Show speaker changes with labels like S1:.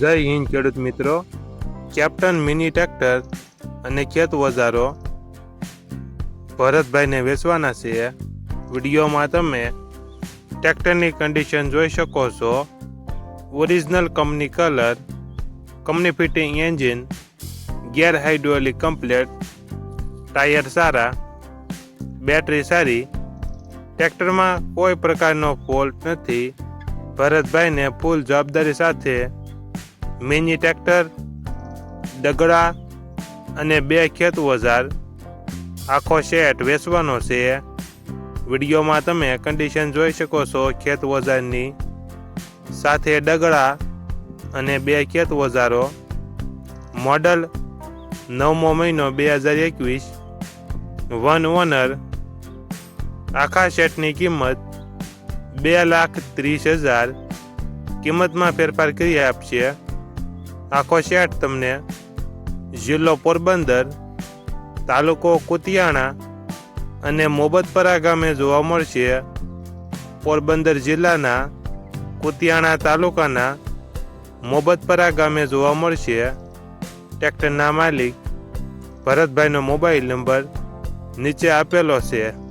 S1: જય હિન્દ, ખેડૂત મિત્રો. કેપ્ટન મિની ટ્રેક્ટર અને ખેત વજારો ભરતભાઈને વેચવાના છે. વિડીયોમાં તમે ટ્રેક્ટરની કન્ડિશન જોઈ શકો છો. Original company colour company fitting engine gear hydraulic complete tyre સારા બેટરી સારી. ટ્રેક્ટરમાં કોઈ પ્રકારનો ફોલ્ટ નથી. ભરતભાઈને ફૂલ જવાબદારી સાથે મિની ટ્રેક્ટર, દગડા અને બે ખેત ઓજાર. આખો સેટ વેચવાનો છે. વિડીયોમાં તમે કન્ડિશન જોઈ શકો છો ખેત ઓજારની. સાથે ડગડા અને બે ખેત ઓજારો. મોડલ નવમો મહિનો બે હજાર એકવીસ. One owner. આખા સેટની કિંમત બે લાખ ત્રીસ હજાર. કિંમતમાં ફેરફાર કરી આપશે. આખો સેટ તમને જિલ્લો પોરબંદર, તાલુકો કુતિયાણા અને મોબતપરા ગામે જોવા મળશે. પોરબંદર જિલ્લાના કુતિયાણા તાલુકાના મોબતપરા ગામે જોવા મળશે. ટ્રેક્ટરના માલિક ભરતભાઈનો મોબાઈલ નંબર નીચે આપેલો છે.